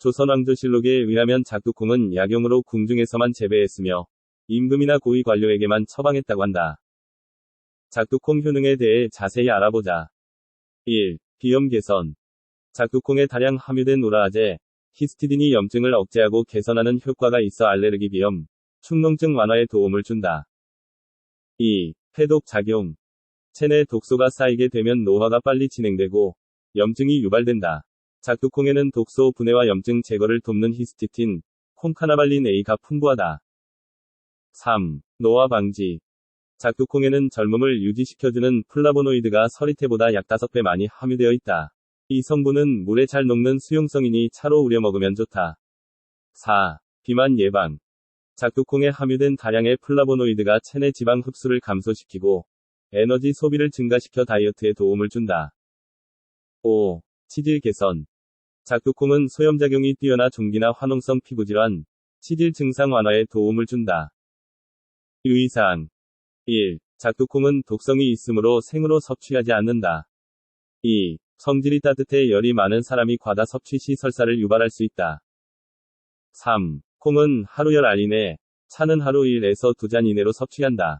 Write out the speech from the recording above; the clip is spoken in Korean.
조선왕조실록에 의하면 작두콩은 약용으로 궁중에서만 재배했으며 임금이나 고위 관료에게만 처방했다고 한다. 작두콩 효능에 대해 자세히 알아보자. 1. 비염 개선. 작두콩에 다량 함유된 우라아제, 히스티딘이 염증을 억제하고 개선하는 효과가 있어 알레르기 비염, 축농증 완화에 도움을 준다. 2. 해독 작용. 체내 독소가 쌓이게 되면 노화가 빨리 진행되고 염증이 유발된다. 작두콩에는 독소 분해와 염증 제거를 돕는 히스티틴, 콩카나발린 A가 풍부하다. 3. 노화 방지. 작두콩에는 젊음을 유지시켜주는 플라보노이드가 서리태보다 약 5배 많이 함유되어 있다. 이 성분은 물에 잘 녹는 수용성이니 차로 우려 먹으면 좋다. 4. 비만 예방. 작두콩에 함유된 다량의 플라보노이드가 체내 지방 흡수를 감소시키고 에너지 소비를 증가시켜 다이어트에 도움을 준다. 5. 치질 개선. 작두콩은 소염작용이 뛰어나 종기나 화농성 피부질환, 치질 증상 완화에 도움을 준다. 유의사항 1. 작두콩은 독성이 있으므로 생으로 섭취하지 않는다. 2. 성질이 따뜻해 열이 많은 사람이 과다 섭취 시 설사를 유발할 수 있다. 3. 콩은 하루 열알 이내, 차는 하루 1에서 2잔 이내로 섭취한다.